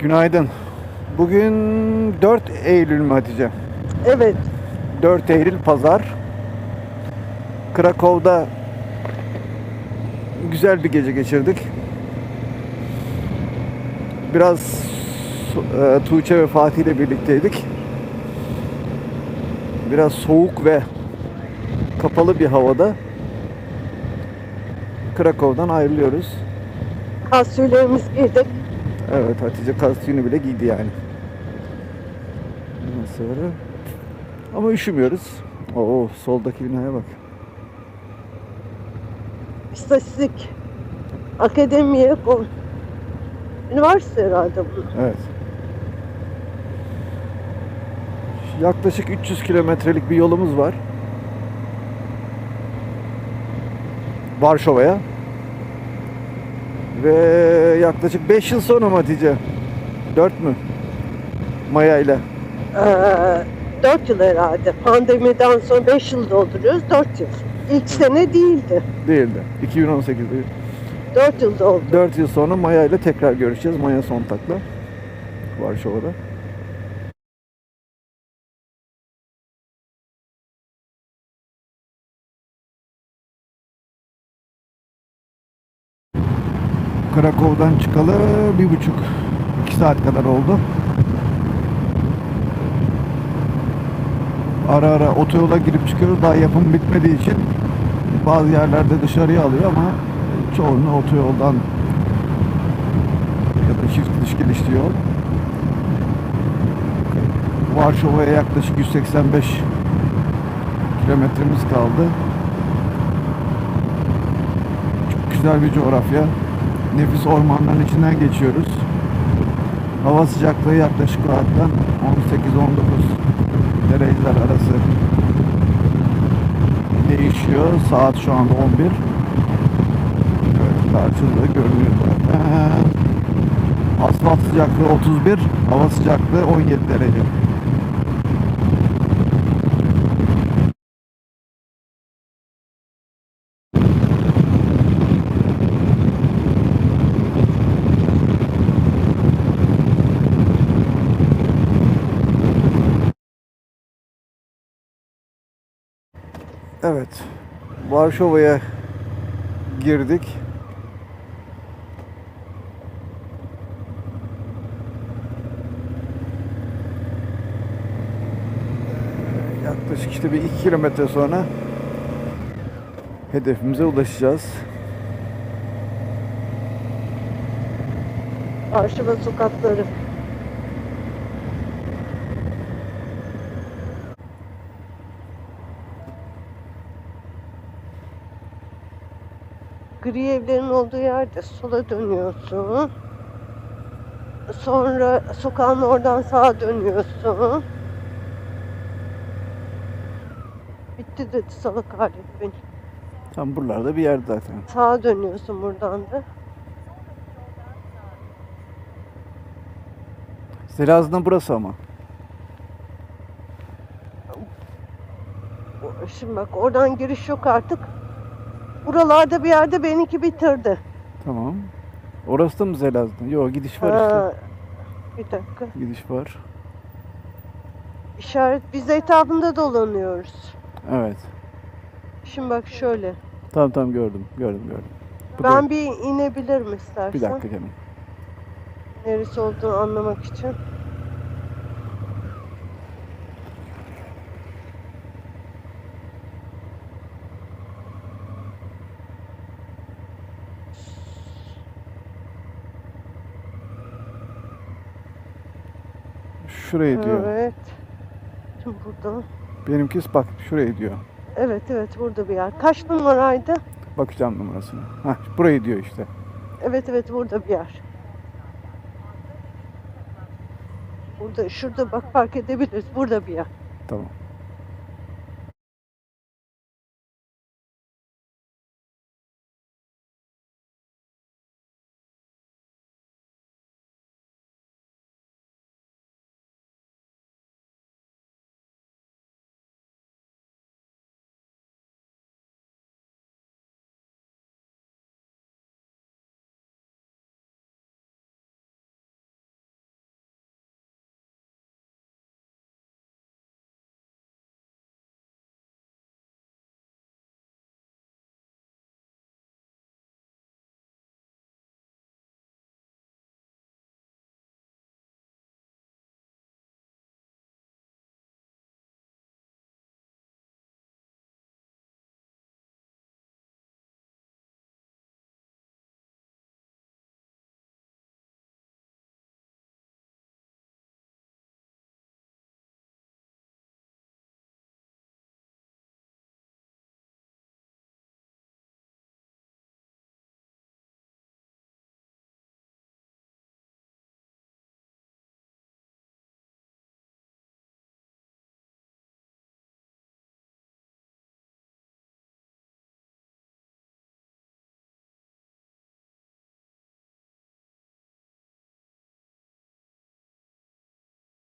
Günaydın. Bugün 4 Eylül mü Hatice? Evet. 4 Eylül Pazar. Krakow'da güzel bir gece geçirdik. Biraz e, Tuğçe ve Fatih ile birlikteydik. Biraz soğuk ve kapalı bir havada Krakow'dan ayrılıyoruz. Kasülerimiz giydik. Evet Hatice kastüğünü bile giydi yani. Ondan sonra ama üşümüyoruz. Oo soldaki binaya bak. İstatistik. Akademiye kol. Üniversite herhalde bu. Evet. Yaklaşık 300 kilometrelik bir yolumuz var. Varşova'ya. Ve yaklaşık 5 yıl sonra mı Hatice? 4 mü? Maya ile. Ee, 4 yıl herhalde. Pandemiden sonra 5 yıl dolduruyoruz. 4 yıl. İlk sene değildi. Değildi. 2018'de. 4 yıl oldu. 4 yıl sonra Maya ile tekrar görüşeceğiz. Maya Sontak'la. Varşova'da. Krakow'dan çıkalı bir buçuk iki saat kadar oldu. Ara ara otoyola girip çıkıyoruz. Daha yapım bitmediği için bazı yerlerde dışarıya alıyor ama çoğunluğu otoyoldan ya da çift gidiş gelişli yol. Varşova'ya yaklaşık 185 kilometremiz kaldı. Çok güzel bir coğrafya. Nefis ormanların içinden geçiyoruz. Hava sıcaklığı yaklaşık rahattan 18-19 dereceler arası değişiyor. Saat şu anda 11. Evet, karşıda görünüyor zaten. Asfalt sıcaklığı 31, hava sıcaklığı 17 derece. Evet. Varşova'ya girdik. Yaklaşık işte bir iki kilometre sonra hedefimize ulaşacağız. Arşiva sokakları. Gri evlerin olduğu yerde sola dönüyorsun. Sonra sokağın oradan sağa dönüyorsun. Bitti dedi salak alet beni. Tam buralarda bir yer zaten. Sağa dönüyorsun buradan da. Zelazığ'ın burası ama. Şimdi bak oradan giriş yok artık. Buralarda bir yerde benimki bitirdi. Tamam. Orası da mı Zelazığ'ın? Yok gidiş var işte. Bir dakika. Gidiş var. İşaret biz etrafında dolanıyoruz. Evet. Şimdi bak şöyle. Tamam tamam gördüm. Gördüm gördüm. Bu ben da- bir inebilirim istersen. bir dakika canım. Neresi olduğunu anlamak için. Şurayı diyor. Evet. Şimdi burada. Benimki bak şurayı diyor. Evet evet burada bir yer. Kaç numaraydı? Bakacağım numarasına. Hah burayı diyor işte. Evet evet burada bir yer. Burada şurada bak fark edebiliriz. Burada bir yer. Tamam.